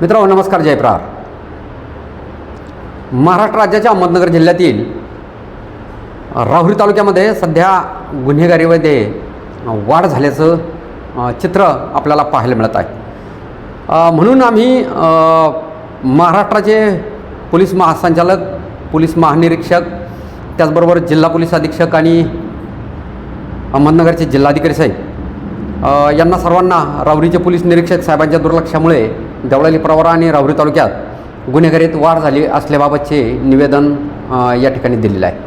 मित्रांनो नमस्कार जयप्रार महाराष्ट्र राज्याच्या अहमदनगर जिल्ह्यातील राहुरी तालुक्यामध्ये सध्या गुन्हेगारीमध्ये वाढ झाल्याचं चित्र आपल्याला पाहायला मिळत आहे. म्हणून आम्ही महाराष्ट्राचे पोलीस महासंचालक पोलीस महानिरीक्षक त्याचबरोबर जिल्हा पोलीस अधीक्षक आणि अहमदनगरचे जिल्हाधिकारी साहेब यांना सर्वांना राहुरीचे पोलीस निरीक्षक साहेबांच्या दुर्लक्षामुळे देवळाली प्रवरा आणि राहुरी तालुक्यात गुन्हेगारीत वाढ झाली असल्याबाबतचे निवेदन या ठिकाणी दिलेलं आहे.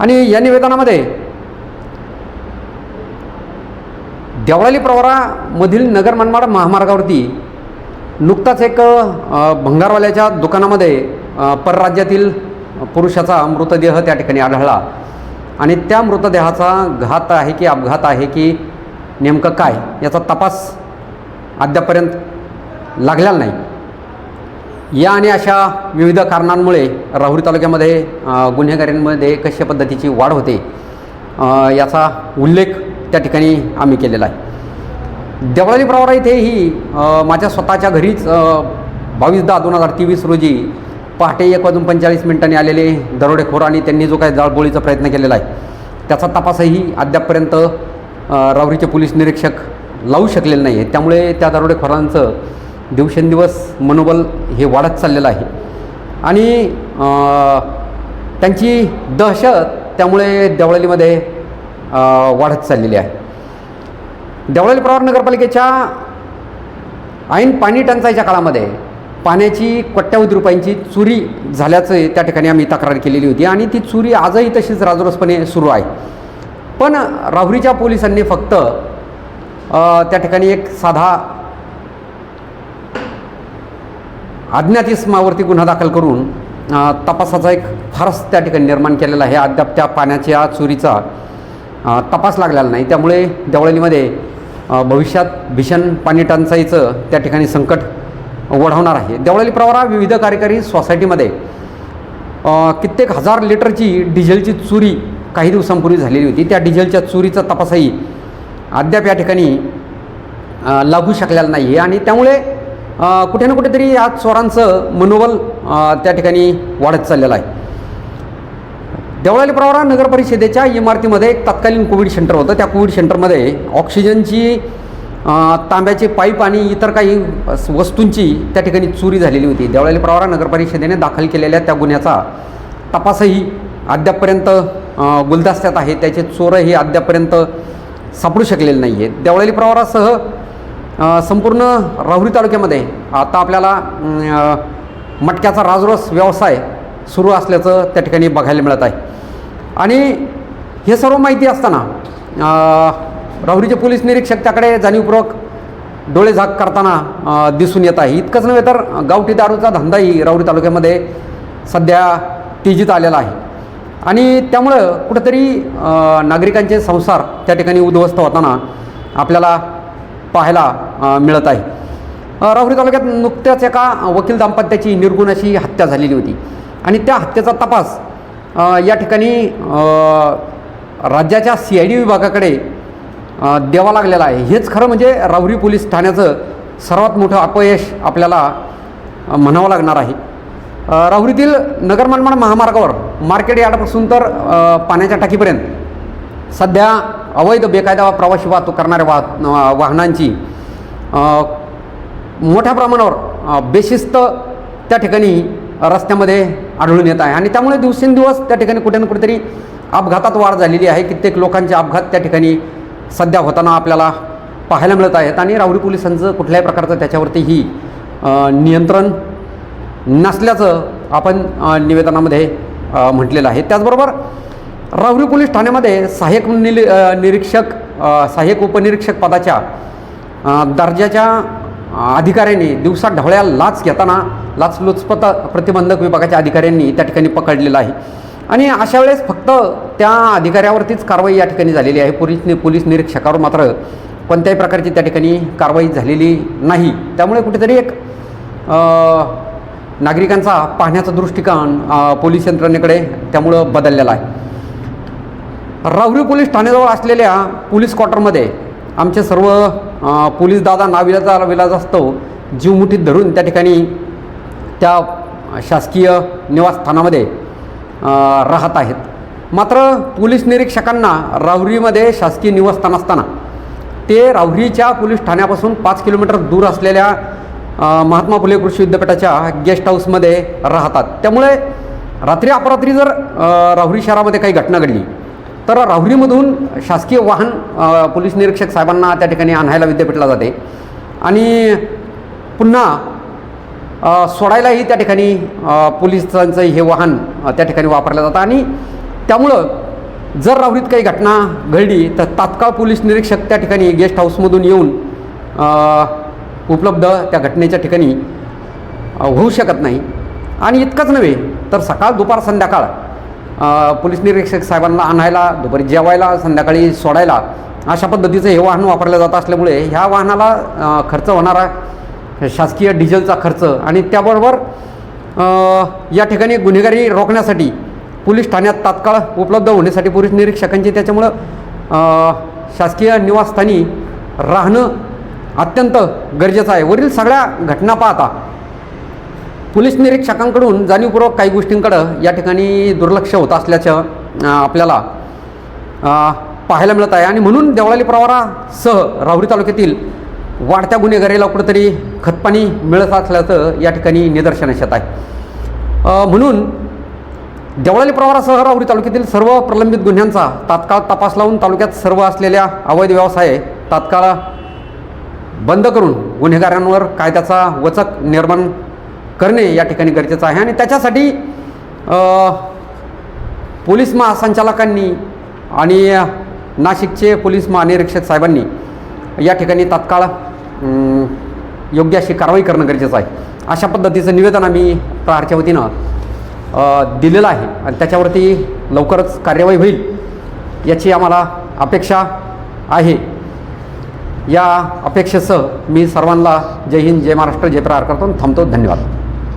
आणि या निवेदनामध्ये देवळाली प्रवरामधील नगर मनमाड महामार्गावरती नुकताच एक भंगारवाल्याच्या दुकानामध्ये परराज्यातील पुरुषाचा मृतदेह त्या ठिकाणी आढळला. आणि त्या मृतदेहाचा घात आहे की अपघात आहे की नेमकं काय याचा तपास अद्यापर्यंत लागलेला नाही. या आणि अशा विविध कारणांमुळे राहुरी तालुक्यामध्ये अ, गुन्हेगारींमध्ये कशा पद्धतीची वाढ होते याचा उल्लेख त्या ठिकाणी आम्ही केलेला आहे. देवळाली प्रवारा इथे ही माझ्या स्वतःच्या घरीच बावीस दहा दोन हजार तेवीस रोजी पहाटे एक वाजून पंचेचाळीस मिनिटांनी आलेले दरोडेखोर आणि त्यांनी जो काही जाळपोळीचा प्रयत्न केलेला आहे त्याचा तपासही अद्यापपर्यंत राहुरीचे पोलीस निरीक्षक लावू शकलेले नाही आहे त्यामुळे त्या दरोडेखोरांचं दिवसेंदिवस मनोबल हे वाढत चाललेलं आहे. आणि त्यांची दहशत त्यामुळे देवळालीमध्ये वाढत चाललेली आहे. देवळाली प्रवार नगरपालिकेच्या ऐन पाणी टंचाईच्या काळामध्ये पाण्याची कोट्यावधी रुपयांची चोरी झाल्याचं त्या ठिकाणी आम्ही तक्रार केलेली होती आणि ती चोरी आजही तशीच राजरोसपणे सुरू आहे. पण राहुरीच्या पोलिसांनी फक्त त्या ठिकाणी एक साधा अज्ञात इसमावरती गुन्हा दाखल करून तपासाचा एक फारस त्या ठिकाणी निर्माण केलेला आहे. अद्याप त्या पाण्याच्या चोरीचा तपास लागलेला नाही. त्यामुळे देवळालीमध्ये भविष्यात भीषण पाणी टंचाईचं त्या ठिकाणी संकट ओढवणार आहे. देवळाली प्रवारा विविध कार्यकारी सोसायटीमध्ये कित्येक हजार लिटरची डिझेलची चोरी काही दिवसांपूर्वी झालेली होती. त्या डिझेलच्या चोरीचा तपासही अद्याप या ठिकाणी लागू शकलेला नाही आहे आणि त्यामुळे कुठे ना कुठेतरी या चोरांचं मनोबल त्या ठिकाणी वाढत चाललेलं आहे. देवळाली प्रवरा नगर परिषदेच्या इमारतीमध्ये एक तत्कालीन कोविड सेंटर होतं. त्या कोविड सेंटरमध्ये ऑक्सिजनची तांब्याचे पाईप आणि इतर काही वस्तूंची त्या ठिकाणी चोरी झालेली होती. देवळाली प्रवरा नगर परिषदेने दाखल केलेल्या त्या गुन्ह्याचा तपासही अद्यापपर्यंत गुलदस्त्यात आहे. त्याचे चोरही अद्यापपर्यंत सापडू शकलेले नाही आहेत देवळाली प्रवारासह संपूर्ण राहुरी तालुक्यामध्ये आता आपल्याला मटक्याचा राजरोस व्यवसाय सुरू असल्याचं त्या ठिकाणी बघायला मिळत आहे. आणि हे सर्व माहिती असताना राहुरीचे पोलीस निरीक्षक त्याकडे जाणीवपूर्वक डोळे झाक करताना दिसून येत आहे. इतकंच नव्हे तर गावठी दारूचा धंदाही राहुरी तालुक्यामध्ये सध्या तेजीत आलेला आहे. आणि त्यामुळं कुठंतरी नागरिकांचे संसार त्या ठिकाणी उद्ध्वस्त होताना आपल्याला पाहायला मिळत आहे. राहुरी तालुक्यात नुकत्याच एका वकील दाम्पत्याची निर्गुण अशी हत्या झालेली होती. आणि त्या हत्येचा तपास या ठिकाणी राज्याच्या सी आय डी विभागाकडे द्यावा लागलेला आहे. हेच खरं म्हणजे राहुरी पोलीस ठाण्याचं सर्वात मोठं अपयश आपल्याला म्हणावं लागणार आहे. राहुरीतील नगरमनमाड महामार्गावर मार्केट यार्डपासून तर पाण्याच्या टाकीपर्यंत. सध्या अवैध बेकायदा प्रवासी वाहतूक करणाऱ्या वाह वाहनांची मोठ्या प्रमाणावर बेशिस्त त्या ठिकाणी रस्त्यामध्ये आढळून येत आहे. आणि त्यामुळे दिवसेंदिवस त्या ठिकाणी कुठे ना कुठेतरी अपघातात वाढ झालेली आहे. कित्येक लोकांचे अपघात त्या ठिकाणी सध्या होताना आपल्याला पाहायला मिळत आहेत. आणि राहुरी पोलिसांचं कुठल्याही प्रकारचं त्याच्यावरतीही नियंत्रण नसल्याचं आपण निवेदनामध्ये म्हटलेलं आहे. त्याचबरोबर राहुरी पोलीस ठाण्यामध्ये सहाय्यक निल निरीक्षक सहाय्यक उपनिरीक्षक पदाच्या दर्जाच्या अधिकाऱ्यांनी दिवसा ढवळ्या लाच घेताना लाचलुचपत प्रतिबंधक विभागाच्या अधिकाऱ्यांनी त्या ठिकाणी पकडलेलं आहे. आणि अशा वेळेस फक्त त्या अधिकाऱ्यावरतीच कारवाई या ठिकाणी झालेली आहे. पोलीस पोलीस निरीक्षकावर मात्र कोणत्याही प्रकारची त्या ठिकाणी कारवाई झालेली नाही. त्यामुळे कुठेतरी एक नागरिकांचा पाहण्याचा दृष्टिकोन पोलीस यंत्रणेकडे त्यामुळं बदललेला आहे. राहुरी पोलीस ठाण्याजवळ असलेल्या पोलीस क्वार्टरमध्ये आमचे सर्व पोलीस दादा नाविलाचा विलाज असतो जीवमुठीत धरून त्या ठिकाणी त्या शासकीय निवासस्थानामध्ये राहत आहेत. मात्र पोलीस निरीक्षकांना राहुरीमध्ये शासकीय निवासस्थान असताना ते राहुरीच्या पोलीस ठाण्यापासून पाच किलोमीटर दूर असलेल्या महात्मा फुले कृषी विद्यापीठाच्या गेस्ट हाऊसमध्ये राहतात. त्यामुळे रात्री अपरात्री जर राहुरी शहरामध्ये काही घटना घडली तर राहुरीमधून शासकीय वाहन पोलीस निरीक्षक साहेबांना त्या ठिकाणी आणायला विद्यापीठला जाते. आणि पुन्हा सोडायलाही त्या ठिकाणी पोलिसांचं हे वाहन त्या ठिकाणी वापरलं जातं. आणि त्यामुळं जर राहुरीत काही घटना घडली तर तात्काळ पोलीस निरीक्षक त्या ठिकाणी गेस्ट हाऊसमधून येऊन उपलब्ध त्या घटनेच्या ठिकाणी होऊ शकत नाही. आणि इतकंच नव्हे तर सकाळ दुपार संध्याकाळ पोलीस निरीक्षक साहेबांना आणायला दुपारी जेवायला संध्याकाळी सोडायला अशा पद्धतीचं हे वाहन वापरलं जात असल्यामुळे ह्या वाहनाला खर्च होणारा शासकीय डिझेलचा खर्च आणि त्याबरोबर या ठिकाणी गुन्हेगारी रोखण्यासाठी पोलीस ठाण्यात तात्काळ उपलब्ध होण्यासाठी पोलीस निरीक्षकांची त्याच्यामुळं शासकीय निवासस्थानी राहणं अत्यंत गरजेचं आहे. वरील सगळ्या घटना पाहता पोलीस निरीक्षकांकडून जाणीवपूर्वक काही गोष्टींकडं या ठिकाणी दुर्लक्ष होत असल्याचं आपल्याला पाहायला मिळत आहे. आणि म्हणून देवळाली प्रवारासह राहुरी तालुक्यातील वाढत्या गुन्हेगारीला कुठंतरी खतपाणी मिळत असल्याचं या ठिकाणी निदर्शनास येत आहे. म्हणून देवळाली प्रवारासह राहुरी तालुक्यातील सर्व प्रलंबित गुन्ह्यांचा तात्काळ तपास लावून तालुक्यात सर्व असलेल्या अवैध व्यवसाय तात्काळ बंद करून गुन्हेगारांवर कायद्याचा वचक निर्माण करणे या ठिकाणी गरजेचं आहे. आणि त्याच्यासाठी पोलीस महासंचालकांनी आणि नाशिकचे पोलीस महानिरीक्षक साहेबांनी या ठिकाणी तात्काळ योग्य अशी कारवाई करणं गरजेचं आहे. अशा पद्धतीचं निवेदन आम्ही प्रहारच्या वतीनं दिलेलं आहे. आणि त्याच्यावरती लवकरच कार्यवाही होईल याची आम्हाला अपेक्षा आहे. या अपेक्षेसह मी सर्वांना जय हिंद जय महाराष्ट्र जय प्रहार करतो. थांबतो. धन्यवाद.